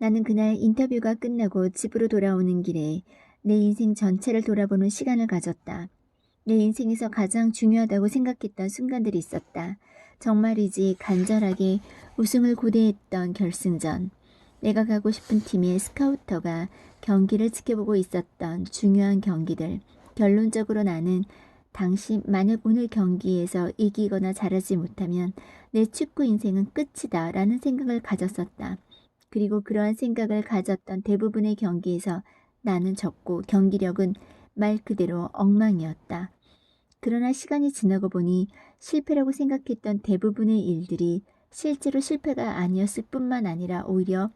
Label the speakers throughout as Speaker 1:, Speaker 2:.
Speaker 1: 나는 그날 인터뷰가 끝나고 집으로 돌아오는 길에 내 인생 전체를 돌아보는 시간을 가졌다. 내 인생에서 가장 중요하다고 생각했던 순간들이 있었다. 정말이지 간절하게 우승을 고대했던 결승전. 내가 가고 싶은 팀의 스카우터가 경기를 지켜보고 있었던 중요한 경기들. 결론적으로 나는 당시 만약 오늘 경기에서 이기거나 잘하지 못하면 내 축구 인생은 끝이다 라는 생각을 가졌었다. 그리고 그러한 생각을 가졌던 대부분의 경기에서 나는 졌고 경기력은 말 그대로 엉망이었다. 그러나 시간이 지나고 보니 실패라고 생각했던 대부분의 일들이 실제로 실패가 아니었을 뿐만 아니라 오히려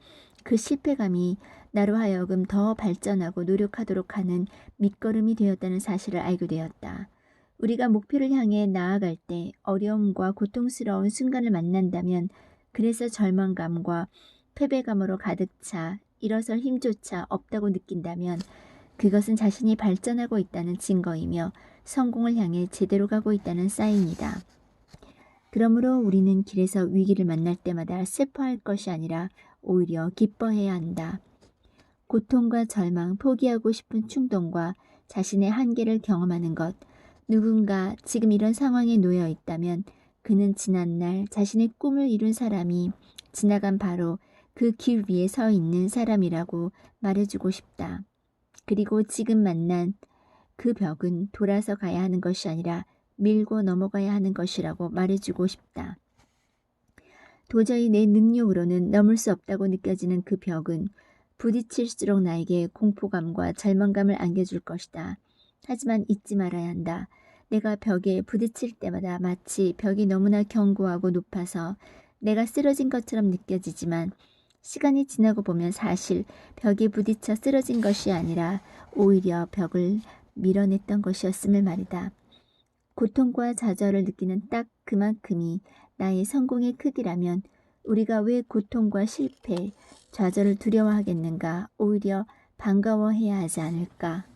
Speaker 1: 그 실패감이 나로 하여금 더 발전하고 노력하도록 하는 밑거름이 되었다는 사실을 알게 되었다. 우리가 목표를 향해 나아갈 때 어려움과 고통스러운 순간을 만난다면 그래서 절망감과 패배감으로 가득 차 일어설 힘조차 없다고 느낀다면 그것은 자신이 발전하고 있다는 증거이며 성공을 향해 제대로 가고 있다는 사인이다. 그러므로 우리는 길에서 위기를 만날 때마다 슬퍼할 것이 아니라 오히려 기뻐해야 한다. 고통과 절망, 포기하고 싶은 충동과 자신의 한계를 경험하는 것. 누군가 지금 이런 상황에 놓여 있다면 그는 지난날 자신의 꿈을 이룬 사람이 지나간 바로 그 길 위에 서 있는 사람이라고 말해주고 싶다. 그리고 지금 만난 그 벽은 돌아서 가야 하는 것이 아니라 밀고 넘어가야 하는 것이라고 말해주고 싶다. 도저히 내 능력으로는 넘을 수 없다고 느껴지는 그 벽은 부딪힐수록 나에게 공포감과 절망감을 안겨줄 것이다. 하지만 잊지 말아야 한다. 내가 벽에 부딪힐 때마다 마치 벽이 너무나 견고하고 높아서 내가 쓰러진 것처럼 느껴지지만 시간이 지나고 보면 사실 벽에 부딪혀 쓰러진 것이 아니라 오히려 벽을 밀어냈던 것이었음을 말이다. 고통과 좌절을 느끼는 딱 그만큼이 나의 성공의 크기라면 우리가 왜 고통과 실패, 좌절을 두려워하겠는가? 오히려 반가워해야 하지 않을까?